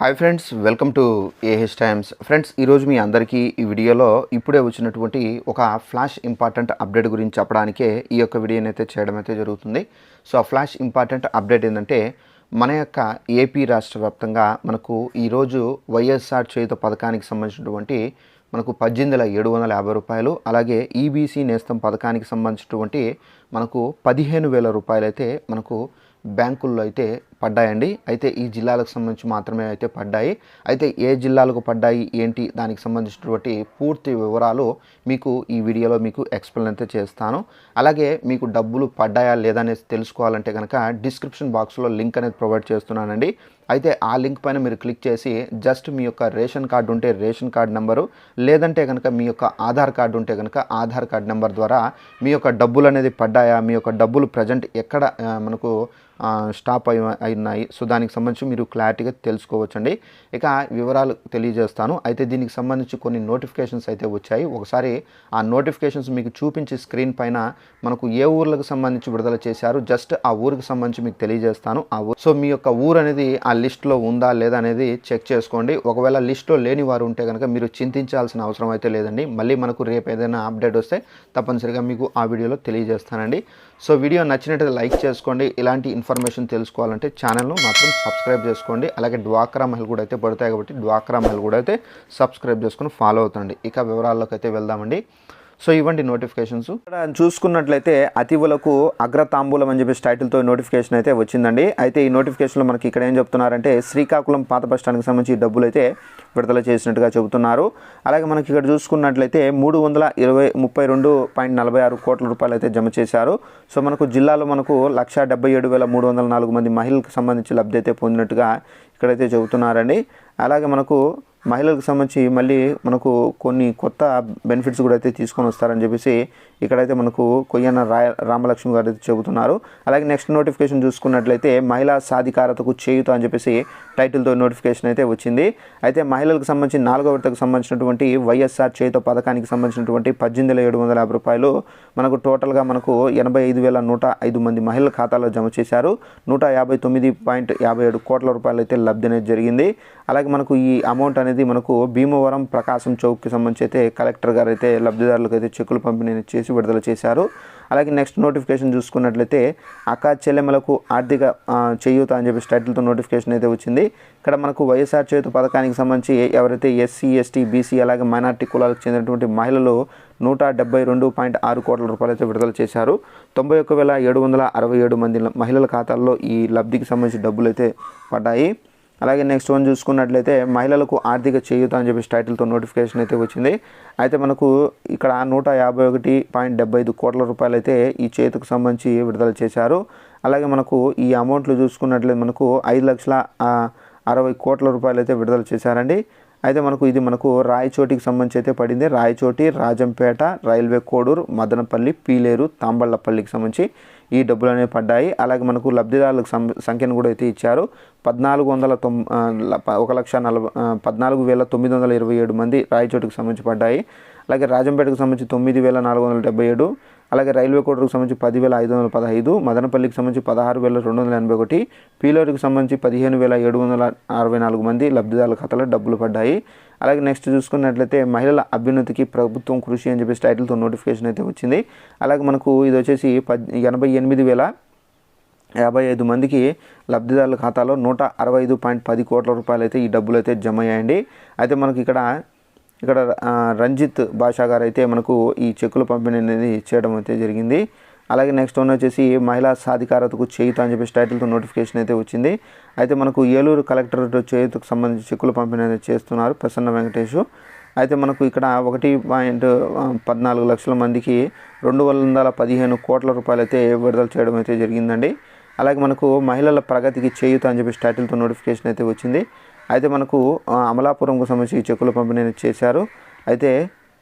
Hi friends welcome to AH Times friends ఈరోజు మీ అందరికీ ఈ వీడియోలో ఇప్పుడే వచ్చినటువంటి ఒక ఫ్లాష్ ఇంపార్టెంట్ అప్డేట్ గురించి చెప్పడానికే ఈ యొక్క వీడియోని అయితే చేయడం అయితే జరుగుతుంది. సో ఆ ఫ్లాష్ ఇంపార్టెంట్ అప్డేట్ ఏంటంటే మన యొక్క ఏపీ రాష్ట్ర వ్యాప్తంగా మనకు ఈరోజు వైఎస్ఆర్ చేయుత పథకానికి సంబంధించినటువంటి మనకు పద్దెనిమిది వేల ఏడు వందల యాభై రూపాయలు అలాగే ఈబీసీ నేస్తం పథకానికి సంబంధించినటువంటి మనకు పదిహేను వేల రూపాయలు అయితే మనకు బ్యాంకుల్లో అయితే పడ్డాయండి. అయితే ఈ జిల్లాలకు సంబంధించి మాత్రమే అయితే పడ్డాయి. అయితే ఏ జిల్లాలకు పడ్డాయి ఏంటి దానికి సంబంధించినటువంటి పూర్తి వివరాలు మీకు ఈ వీడియోలో మీకు ఎక్స్ప్లెయిన్ అయితే చేస్తాను. అలాగే మీకు డబ్బులు పడ్డాయా లేదా అనేది తెలుసుకోవాలంటే కనుక డిస్క్రిప్షన్ బాక్స్లో లింక్ అనేది ప్రొవైడ్ చేస్తున్నానండి. అయితే ఆ లింక్ పైన మీరు క్లిక్ చేసి జస్ట్ మీ యొక్క రేషన్ కార్డు ఉంటే రేషన్ కార్డు నెంబరు లేదంటే కనుక మీ యొక్క ఆధార్ కార్డు ఉంటే కనుక ఆధార్ కార్డు నెంబర్ ద్వారా మీ యొక్క డబ్బులు అనేది పడ్డాయా మీ యొక్క డబ్బులు ప్రజెంట్ ఎక్కడ మనకు స్టాప్ అయి అయినాయి. సో దానికి సంబంధించి మీరు క్లారిటీగా తెలుసుకోవచ్చండి. ఇక వివరాలు తెలియజేస్తాను. అయితే దీనికి సంబంధించి కొన్ని నోటిఫికేషన్స్ అయితే వచ్చాయి. ఒకసారి ఆ నోటిఫికేషన్స్ మీకు చూపించి స్క్రీన్ పైన మనకు ఏ ఊర్లకు సంబంధించి విడుదల చేశారు జస్ట్ ఆ ఊరికి సంబంధించి మీకు తెలియజేస్తాను. ఆ ఊరు సో మీ యొక్క ఊరు అనేది ఆ లిస్ట్లో ఉందా లేదా అనేది చెక్ చేసుకోండి. ఒకవేళ లిస్ట్లో లేని వారు ఉంటే కనుక మీరు చింతించాల్సిన అవసరం అయితే లేదండి. మళ్ళీ మనకు రేపు ఏదైనా అప్డేట్ వస్తే తప్పనిసరిగా మీకు ఆ వీడియోలో తెలియజేస్తానండి. సో వీడియో నచ్చినట్టు లైక్ చేసుకోండి. ఇలాంటి ఇన్ఫర్మేషన్ తెలుసుకోవాలంటే ఛానల్ను మాత్రం సబ్స్క్రైబ్ చేసుకోండి. అలాగే డ్వాక్రా మహిళ కూడా అయితే పడతాయి కాబట్టి డ్వాక్రా మహిళ కూడా అయితే సబ్స్క్రైబ్ చేసుకుని ఫాలో అవుతండి. ఇక వివరాల్లోకి అయితే వెళ్దామండి. సో ఇవ్వండి నోటిఫికేషన్స్. ఇక్కడ చూసుకున్నట్లయితే అతివులకు అగ్రతాంబూలం అని చెప్పేసి టైటిల్తో నోటిఫికేషన్ అయితే వచ్చిందండి. అయితే ఈ నోటిఫికేషన్లో మనకి ఇక్కడ ఏం చెప్తున్నారంటే శ్రీకాకుళం పాత బస్ స్టాండ్కి సంబంధించి డబ్బులు అయితే విడుదల చేసినట్టుగా చెబుతున్నారు. అలాగే మనకి ఇక్కడ చూసుకున్నట్లయితే మూడు వందల ఇరవై ముప్పై రెండు పాయింట్ నలభై ఆరు కోట్ల రూపాయలు అయితే జమ చేశారు. సో మనకు జిల్లాలో మనకు లక్ష డెబ్బై ఏడు వేల మూడు వందల నాలుగు మంది మహిళలకు సంబంధించి లబ్ధి అయితే పొందినట్టుగా ఇక్కడైతే చెబుతున్నారండి. అలాగే మనకు మహిళలకు సంబంధించి మళ్ళీ మనకు కొన్ని కొత్త బెనిఫిట్స్ కూడా అయితే తీసుకొని వస్తారని చెప్పేసి ఇక్కడైతే మనకు కొయ్యన్న రాయ రామలక్ష్మి గారు అయితే చెబుతున్నారు. అలాగే నెక్స్ట్ నోటిఫికేషన్ చూసుకున్నట్లయితే మహిళా సాధికారతకు చేయుత అని చెప్పేసి టైటిల్తో నోటిఫికేషన్ అయితే వచ్చింది. అయితే మహిళలకు సంబంధించి నాలుగో విడతకు సంబంధించినటువంటి వైఎస్ఆర్ చేయుత పథకానికి సంబంధించినటువంటి పద్దెనిమిది వేల ఏడు వందల యాభై రూపాయలు మనకు టోటల్గా మనకు ఎనభై ఐదు వేల నూట ఐదు మంది మహిళల ఖాతాలో జమ చేశారు. నూట యాభై తొమ్మిది పాయింట్ యాభై ఏడు కోట్ల రూపాయలు అయితే లబ్ధి అనేది జరిగింది. అలాగే మనకు ఈ అమౌంట్ అనేది మనకు భీమవరం ప్రకాశం చౌక్కి సంబంధించి అయితే కలెక్టర్ గారు అయితే లబ్ధిదారులకు అయితే చెక్కులు పంపిణీ చేసి విడుదల చేశారు. అలాగే నెక్స్ట్ నోటిఫికేషన్ చూసుకున్నట్లయితే అక్క చెల్లెమ్మలకు ఆర్థిక చేయూత అని చెప్పి టైటిల్తో నోటిఫికేషన్ అయితే వచ్చింది. ఇక్కడ మనకు వైఎస్ఆర్ చేయూత పథకానికి సంబంధించి ఎవరైతే ఎస్సీ ఎస్టీ బీసీ అలాగే మైనార్టీ కులాలకు చెందినటువంటి మహిళలు నూట డెబ్బై రెండు పాయింట్ ఆరు కోట్ల రూపాయలు అయితే విడుదల చేశారు. తొంభై ఒక్క వేల ఏడు వందల అరవై ఏడు మంది మహిళల ఖాతాల్లో ఈ లబ్ధికి సంబంధించి డబ్బులు అయితే పడ్డాయి. అలాగే నెక్స్ట్ వన్ చూసుకున్నట్లయితే మహిళలకు ఆర్థిక చేయూత అని చెప్పేసి టైటిల్తో నోటిఫికేషన్ అయితే వచ్చింది. అయితే మనకు ఇక్కడ నూట యాభై ఒకటి పాయింట్ డెబ్బై ఐదు కోట్ల రూపాయలు అయితే ఈ చేతికి సంబంధించి విడుదల చేశారు. అలాగే మనకు ఈ అమౌంట్లు చూసుకున్నట్లయితే మనకు ఐదు లక్షల అరవై కోట్ల రూపాయలు అయితే విడుదల చేశారండి. అయితే మనకు ఇది మనకు రాయచోటికి సంబంధించి అయితే పడింది. రాయచోటి రాజంపేట రైల్వే కోడూరు మదనపల్లి పీలేరు తాంబళ్ళపల్లికి సంబంధించి. ఈ డబ్బులు అనేవి పడ్డాయి. అలాగే మనకు లబ్ధిదారులకు సం సంఖ్యను కూడా అయితే ఇచ్చారు. పద్నాలుగు వందల తొమ్ ల- ఒక లక్ష నలభై పద్నాలుగు వేల తొమ్మిది వందల ఇరవై ఏడు మంది రాయచోటుకు సంబంధించి పడ్డాయి. అలాగే రాజంపేటకు సంబంధించి తొమ్మిది వేల నాలుగు వందల డెబ్బై ఏడు. అలాగే రైల్వే కోటర్కు సంబంధించి పదివేల ఐదు వందల పదహైదు మదనపల్లికి సంబంధించి పదహారు వేల రెండు వందల ఎనభై ఒకటి పీలోరికి సంబంధించి పదిహేను వేల ఏడు వందల అరవై నాలుగు మంది లబ్ధిదారుల ఖాతాలో డబ్బులు పడ్డాయి. అలాగే నెక్స్ట్ చూసుకున్నట్లయితే మహిళల అభ్యున్నతికి ప్రభుత్వం కృషి అని చెప్పేసి టైటిల్తో నోటిఫికేషన్ అయితే వచ్చింది. అలాగే మనకు ఇది వచ్చేసి పద్ ఎనభై ఎనిమిది వేల యాభై ఐదు మందికి లబ్ధిదారుల ఖాతాలో నూట అరవై ఐదు పాయింట్ పది కోట్ల రూపాయలు అయితే ఈ డబ్బులు అయితే జమ అయ్యాయండి అయితే మనకి ఇక్కడ ఇక్కడ రంజిత్ భాషా గారు అయితే మనకు ఈ చెక్కుల పంపిణీ అనేది చేయడం అయితే జరిగింది. అలాగే నెక్స్ట్ వన్ వచ్చేసి మహిళా సాధికారతకు చేయుత అని చెప్పేసి టైటిల్తో నోటిఫికేషన్ అయితే వచ్చింది. అయితే మనకు ఏలూరు కలెక్టరేట్ చేయుతకు సంబంధించి చెక్కులు పంపిణీ అనేది చేస్తున్నారు ప్రసన్న వెంకటేష్. అయితే మనకు ఇక్కడ ఒకటి పాయింట్ పద్నాలుగు లక్షల మందికి రెండు వందల పదిహేను కోట్ల రూపాయలు అయితే విడుదల చేయడం అయితే జరిగిందండి. అలాగే మనకు మహిళల ప్రగతికి చేయుత అని చెప్పేసి టైటిల్తో నోటిఫికేషన్ అయితే వచ్చింది. అయితే మనకు అమలాపురంకు సంబంధించి ఈ చెక్కుల పంపిణీ చేశారు. అయితే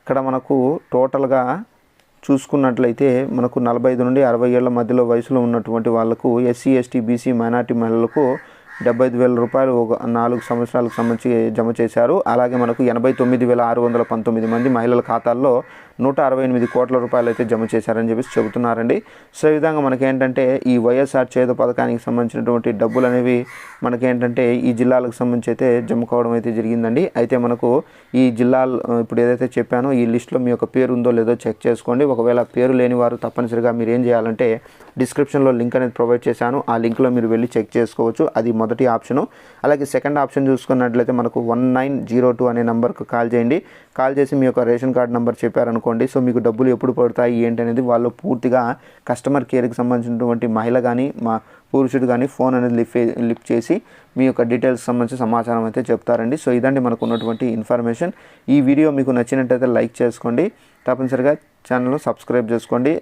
ఇక్కడ మనకు టోటల్గా చూసుకున్నట్లయితే మనకు నలభై ఐదు నుండి అరవై ఏళ్ళ మధ్యలో వయసులో ఉన్నటువంటి వాళ్ళకు ఎస్సీ ఎస్టీ బీసీ మైనార్టీ మహిళలకు డెబ్బై ఐదు వేల రూపాయలు ఒక నాలుగు సంవత్సరాలకు సంబంధించి జమ చేశారు. అలాగే మనకు ఎనభై తొమ్మిది వేల ఆరు వందల పంతొమ్మిది మంది మహిళల ఖాతాల్లో నూట అరవై ఎనిమిది కోట్ల రూపాయలు అయితే జమ చేశారని చెప్పేసి చెబుతున్నారండి. సో ఈ విధంగా మనకేంటంటే ఈ వైఎస్ఆర్ చేత పథకానికి సంబంధించినటువంటి డబ్బులు అనేవి మనకేంటంటే ఈ జిల్లాలకు సంబంధించి అయితే జమ కావడం అయితే జరిగిందండి. అయితే మనకు ఈ జిల్లాలు ఇప్పుడు ఏదైతే చెప్పానో ఈ లిస్ట్లో మీ యొక్క పేరు ఉందో లేదో చెక్ చేసుకోండి. ఒకవేళ పేరు లేని వారు తప్పనిసరిగా మీరు ఏం చేయాలంటే డిస్క్రిప్షన్లో లింక్ అనేది ప్రొవైడ్ చేశాను. ఆ లింక్లో మీరు వెళ్ళి చెక్ చేసుకోవచ్చు. అది మొదటి ఆప్షను. అలాగే సెకండ్ ఆప్షన్ చూసుకున్నట్లయితే మనకు వన్ నైన్ జీరో టూ అనే నెంబర్కు కాల్ చేయండి. కాల్ చేసి మీ యొక్క రేషన్ కార్డ్ నెంబర్ చెప్పారనుకోండి. సో మీకు డబ్బులు ఎప్పుడు పడతాయి ఏంటి అనేది వాళ్ళు పూర్తిగా కస్టమర్ కేర్కి సంబంధించినటువంటి మహిళ కానీ మా పురుషుడు కానీ ఫోన్ అనేది లిఫ్ట్ లిఫ్ట్ చేసి మీ యొక్క డీటెయిల్స్ సంబంధించి సమాచారం అయితే చెప్తారండి. సో ఇదండి మనకు ఉన్నటువంటి ఇన్ఫర్మేషన్. ఈ వీడియో మీకు నచ్చినట్టయితే లైక్ చేసుకోండి. తప్పనిసరిగా ఛానల్ను సబ్స్క్రైబ్ చేసుకోండి.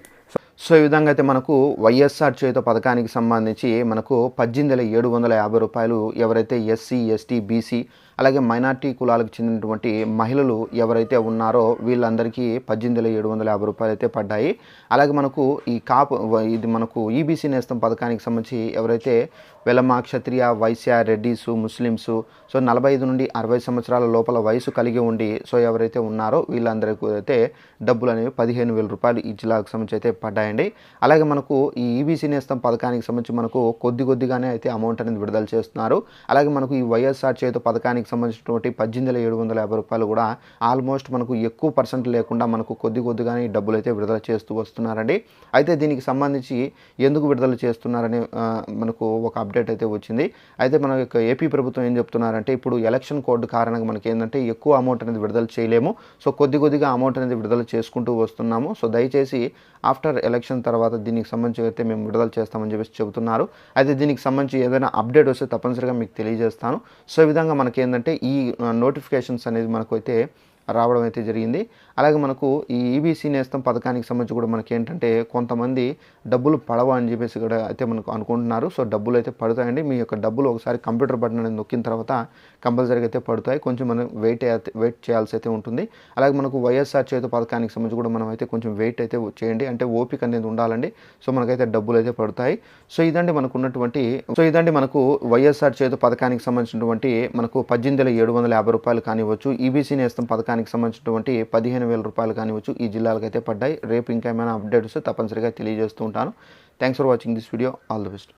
సో ఈ విధంగా అయితే మనకు వైఎస్ఆర్ చేత పథకానికి సంబంధించి మనకు పద్దెనిమిది ఏడు వందల యాభై రూపాయలు ఎవరైతే ఎస్సీ ఎస్టీ బీసీ అలాగే మైనార్టీ కులాలకు చెందినటువంటి మహిళలు ఎవరైతే ఉన్నారో వీళ్ళందరికీ పద్దెనిమిది వేల ఏడు వందల యాభై రూపాయలు అయితే పడ్డాయి. అలాగే మనకు ఈ కాపు ఇది మనకు ఈబీసీ నేస్తం పథకానికి సంబంధించి ఎవరైతే వెలమ క్షత్రియ వైశ్య రెడ్డిసు ముస్లిమ్స్ సో నలభై ఐదు నుండి అరవై సంవత్సరాల లోపల వయసు కలిగి ఉండి సో ఎవరైతే ఉన్నారో వీళ్ళందరికీ అయితే డబ్బులు అనేవి పదిహేను వేల రూపాయలు ఈ జిల్లాకు సంబంధించి అయితే పడ్డాయండి. అలాగే మనకు ఈ ఈబీసీ నేస్తం పథకానికి సంబంధించి మనకు కొద్ది కొద్దిగానే అయితే అమౌంట్ అనేది విడుదల చేస్తున్నారు. అలాగే మనకు ఈ వైఎస్ఆర్ చేతు పథకానికి సంబంధించినటువంటి పద్దెనిమిది వేల ఏడు వందల యాభై రూపాయలు కూడా ఆల్మోస్ట్ మనకు ఎక్కువ పర్సెంట్ లేకుండా మనకు కొద్ది కొద్దిగానే ఈ డబ్బులు అయితే విడుదల చేస్తూ వస్తున్నారండి. అయితే దీనికి సంబంధించి ఎందుకు విడుదల చేస్తున్నారని మనకు ఒక అప్డేట్ అయితే వచ్చింది. అయితే మన యొక్క ఏపీ ప్రభుత్వం ఏం చెప్తున్నారంటే ఇప్పుడు ఎలక్షన్ కోడ్ కారణంగా మనకి ఏంటంటే ఎక్కువ అమౌంట్ అనేది విడుదల చేయలేము. సో కొద్ది కొద్దిగా అమౌంట్ అనేది విడుదల చేసుకుంటూ వస్తున్నాము. సో దయచేసి ఆఫ్టర్ ఎలక్షన్ తర్వాత దీనికి సంబంధించి అయితే మేము విడుదల చేస్తామని చెప్పేసి చెబుతున్నారు. అయితే దీనికి సంబంధించి ఏదైనా అప్డేట్ వస్తే తప్పనిసరిగా మీకు తెలియజేస్తాను. సో ఈ విధంగా మనకి ఏంటంటే ఈ నోటిఫికేషన్స్ అనేది మనకు అయితే రావడం అయితే జరిగింది. అలాగే మనకు ఈ ఈబీసీ నేస్తం పథకానికి సంబంధించి కూడా మనకి ఏంటంటే కొంతమంది డబ్బులు పడవ అని చెప్పేసి కూడా అయితే మనకు అనుకుంటున్నారు. సో డబ్బులు అయితే పడతాయండి. మీ యొక్క డబ్బులు ఒకసారి కంప్యూటర్ బటన్ అనేది నొక్కిన తర్వాత కంపల్సరీగా అయితే పడతాయి. కొంచెం మనం వెయిట్ వెయిట్ చేయాల్సి అయితే ఉంటుంది. అలాగే మనకు వైఎస్ఆర్ చేతి పథకానికి సంబంధించి కూడా మనం అయితే కొంచెం వెయిట్ అయితే చేయండి. అంటే ఓపిక అనేది ఉండాలండి. సో మనకైతే డబ్బులు అయితే పడతాయి. సో ఇదండి మనకు ఉన్నటువంటి సో ఇదండి మనకు వైఎస్ఆర్ చేతి పథకానికి సంబంధించినటువంటి మనకు పద్దెనిమిది వేల ఏడు వందల యాభై రూపాయలు కానివ్వచ్చు. ఈబీసీ నేస్తం పథకానికి సంబంధించినటువంటి పదిహేను వేల రూపాయలు కానివ్వచ్చు ఈ జిల్లాలకు అయితే పడ్డాయి. రేపు ఇంకా ఏమైనా అప్డేట్స్ తప్పనిసరిగా తెలియజేస్తూ ఉంటాను. Thanks for watching this video all the best